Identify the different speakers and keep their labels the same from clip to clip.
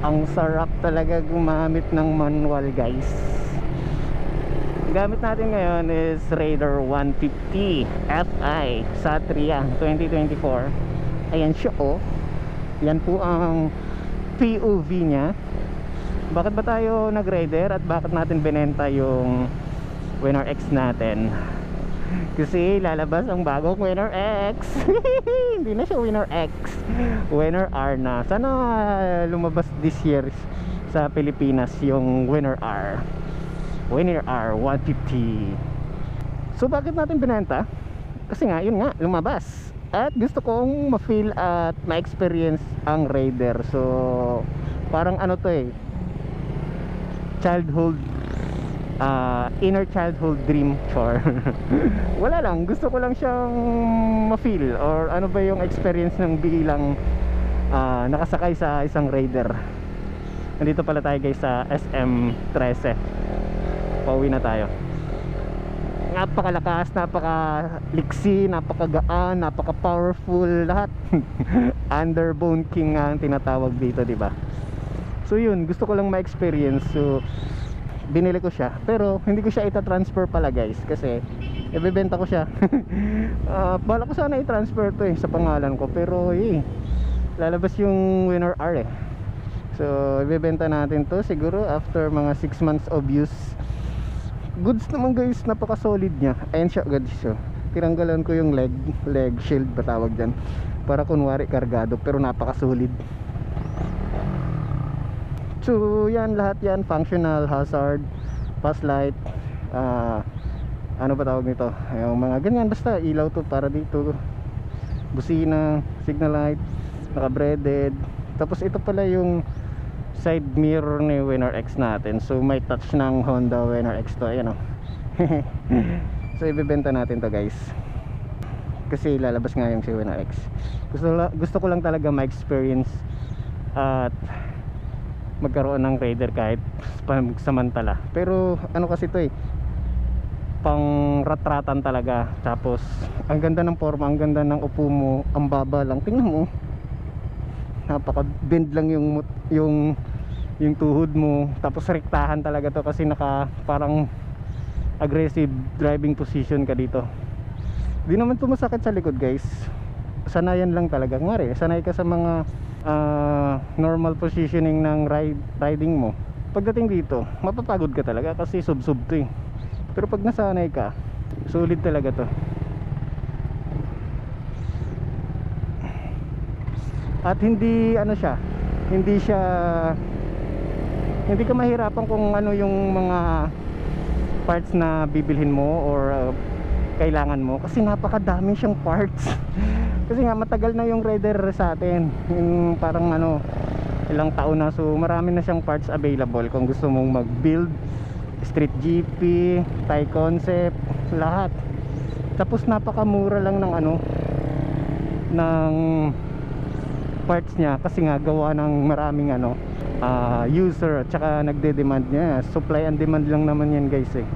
Speaker 1: ang sarap talaga gumamit ng manual guys. Gamit natin ngayon is Raider 150 Fi Satria 2024 ayan siya oh. Yan po ang POV nya bakit ba tayo nag Raider at bakit natin binenta yung Winner X natin? Kasi lalabas ang bagong Winner X. Hindi na siya Winner X. Winner R na. Sana lumabas this year sa Pilipinas yung Winner R Winner R 150 so bakit natin binenta? Kasi nga yun nga lumabas. At gusto kong ma-feel at ma-experience ang Raider. So parang ano to eh childhood uh, inner childhood dream chore wala lang. Gusto ko lang siyang ma-feel or ano ba yung experience ng bilang uh, nakasakay sa isang Raider nandito pala tayo guys sa SM13 pauwi na tayo napakalakas, napakaliksi, napakagaan, napaka-powerful lahat. Underbone king ang tinatawag dito, 'di ba? So 'yun, gusto ko lang ma-experience. So binili ko siya, pero hindi ko siya ita-transfer pala, guys, kasi ibebenta ko siya. uh, bala ko sana i-transfer 'to eh sa pangalan ko, pero eh lalabas yung winner R eh. So ibebenta natin 'to siguro after mga 6 months of use. Goods naman guys. Napaka solid nya ayan siya guys so, tinanggalan ko yung leg leg shield ba tawag dyan? Para kunwari kargado pero napaka solid so yan lahat yan. Functional hazard pass light uh, ano ba tawag nito? Yung mga ganyan. Basta ilaw to para dito. Busina signal light naka breaded tapos ito pala yung side mirror ni Winner X natin. So may touch ng Honda Winner X to. Ayan o so ibibenta natin to guys. Kasi lalabas nga yung si Winner X. Gusto, gusto ko lang talaga ma-experience at magkaroon ng Raider kahit samantala. Pero ano kasi to eh. Pang ratratan talaga. Tapos ang ganda ng forma ang ganda ng upo mo ang baba lang. Tingnan mo napaka bend lang yung yung yung tuhod mo. Tapos rektahan talaga to kasi naka parang aggressive driving position ka dito. Di naman to masakit sa likod guys. Sanayan lang talaga. Ngari sanay ka sa mga uh, normal positioning ng ride, riding mo. Pagdating dito mapapagod ka talaga kasi sub sub to eh. Pero pag nasanay ka solid talaga to at hindi ano siya hindi siya hindi ka mahirapan kung ano yung mga parts na bibilhin mo or uh, kailangan mo. Kasi napakadami siyang parts. Kasi nga matagal na yung rider sa atin. Yung parang ano ilang taon na. So marami na siyang parts available kung gusto mong mag build street GP, Thai concept lahat. Tapos napakamura lang ng ano ng parts niya kasi nga gawa ng maraming ano uh, user at saka nagde-demand niya. Supply and demand lang naman yan guys eh.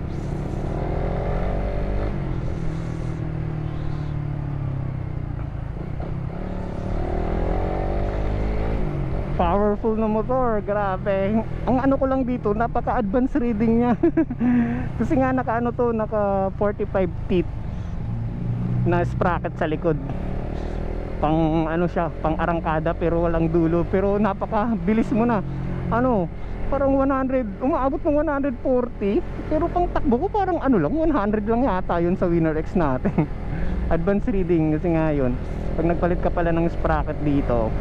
Speaker 1: Powerful na motor grabe. Ang ano ko lang dito napaka advanced reading niya. Kasi nga naka ano to naka 45 teeth na sprocket sa likod pang ano siya pang arangkada pero walang dulo. Pero napaka bilis mo na. Ano parang 100 umaabot ng 140 pero pang takbo ko parang ano lang 100 lang yata yun sa winner X natin. Advanced reading kasi nga yun. Pag nagpalit ka pala ng sprocket dito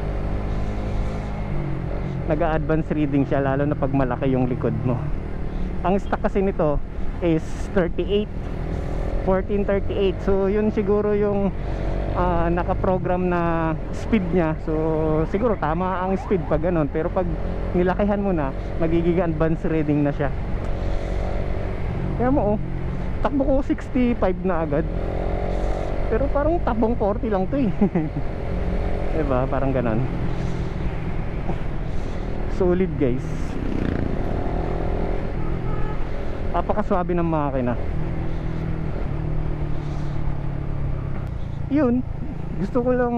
Speaker 1: nag-advance reading siya lalo na pag malaki yung likod mo. Ang stock kasi nito is 38 1438 so yun siguro yung uh, nakaprogram na speed niya. So siguro tama ang speed pag ganun. Pero pag nilakihan mo na magiging advanced reading na siya. Kaya mo oh takbo ko 65 na agad. Pero parang tabong 40 lang to eh. Diba? Parang ganun. Solid guys. Napakaswabe ng makina yun. Gusto ko lang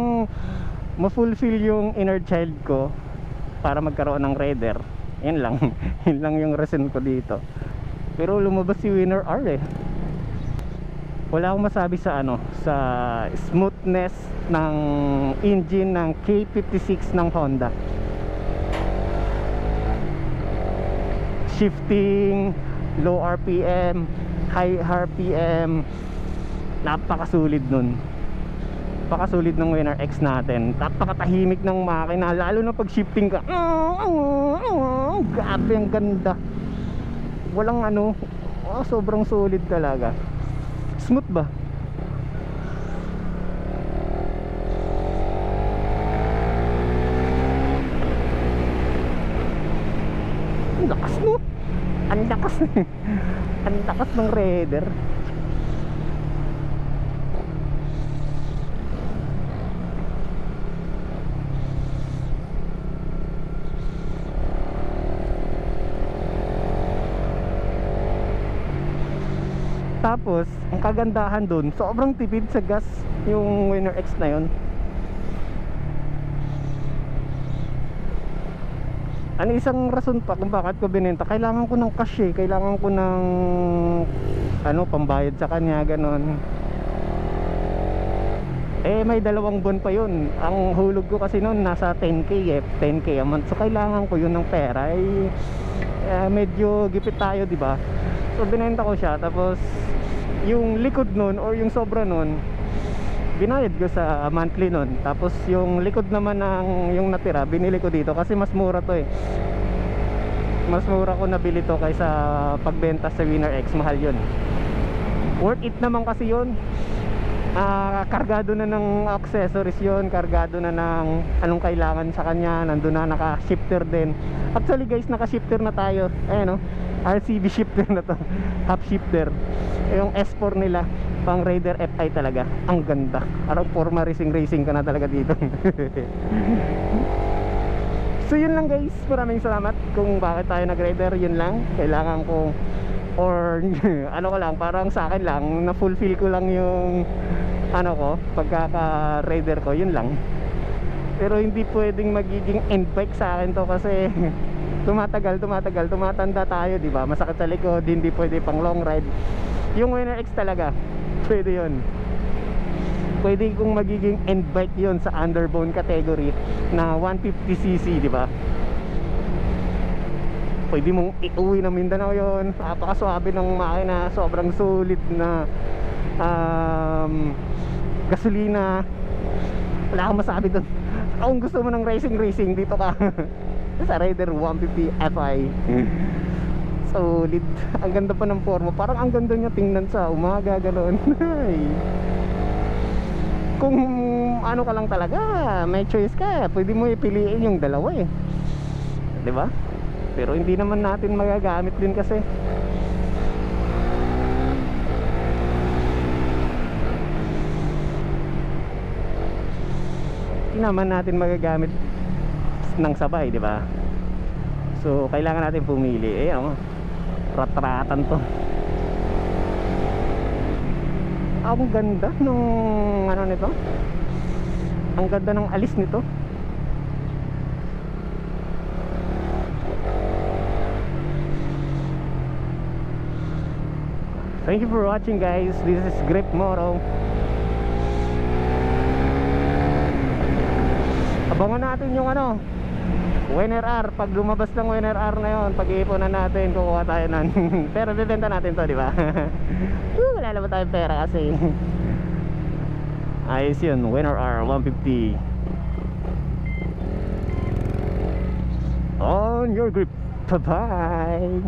Speaker 1: ma-fulfill yung inner child ko para magkaroon ng Raider. Yun lang. Yun lang yung reason ko dito. Pero lumabas si Winner R eh. Wala akong masabi sa ano sa smoothness ng engine ng K56 ng Honda. Shifting low RPM high RPM napakasulit nun napakasulit ng Winner X natin. Napakatahimik ng makina lalo na pag shifting ka. Grabe ang ganda. Walang ano oh, sobrang solid talaga. Smooth ba? Ang lakas no? Ang lakas ang lakas ng Raider Tapos, ang kagandahan dun, sobrang tipid sa gas yung Winner X na yun. Ano isang rason pa kung bakit ko binenta, kailangan ko ng cash eh, kailangan ko ng ano, pambayad sa kanya, ganon. Eh, may dalawang buwan pa yun. Ang hulog ko kasi noon nasa 10k eh, 10k a month. So, kailangan ko yun ng pera. Eh, eh, medyo gipit tayo, di ba? So, binenta ko siya. Tapos, yung likod nun or yung sobra nun, binayad ko sa monthly nun. Tapos, yung likod naman ng yung natira, binili ko dito kasi mas mura to eh. Mas mura ko nabili to kaysa pagbenta sa Winner X. Mahal yun. Worth it naman kasi yun. Ah, kargado na ng accessories yon kargado na ng anong kailangan sa kanya nandun na naka-shifter din actually guys naka-shifter na tayo ayan o RCB shifter na to. Half shifter. Yung S4 nila pang Raider FI talaga. Ang ganda. Parang forma racing racing ka na talaga dito. So yun lang guys. Maraming salamat kung bakit tayo nag-Raider. Yun lang. Kailangan ko or ano ko lang parang sa akin lang na fulfill ko lang yung ano ko pagkaka raider ko. Yun lang. Pero hindi pwedeng magiging end bike sa akin to kasi tumatagal tumatagal tumatanda tayo di ba? Masakit sa likod hindi pwede pang long ride. Yung Winner X talaga pwede yun. Pwede kong magiging end bike yun sa underbone category na 150cc di ba? Pwede mong iuwi ng Mindanao yon napakaswabe ng makina sobrang sulit na um, gasolina. Wala akong masabi doon kung gusto mo ng racing racing dito ka sa Raider 150 Fi solid. Ang ganda pa ng forma. Parang ang ganda niya tingnan sa umaga ganoon kung ano ka lang talaga may choice ka. Pwede mo ipiliin yung dalawa eh. 'di ba? Pero hindi naman natin magagamit din kasi. Hindi naman natin magagamit ng sabay di ba so kailangan natin pumili eh ano ratratan to ang ganda nung ano nito ang ganda ng alis nito Thank you for watching guys. This is Grip Moro. Abangan natin yung ano Winner R Pag lumabas ng Winner R na yun Pag-iipunan natin Kukuha tayo nun. Pero bibenta natin to di ba? Wala naman tayong pera kasi. Ayos yun Winner R 150 On your grip. Bye bye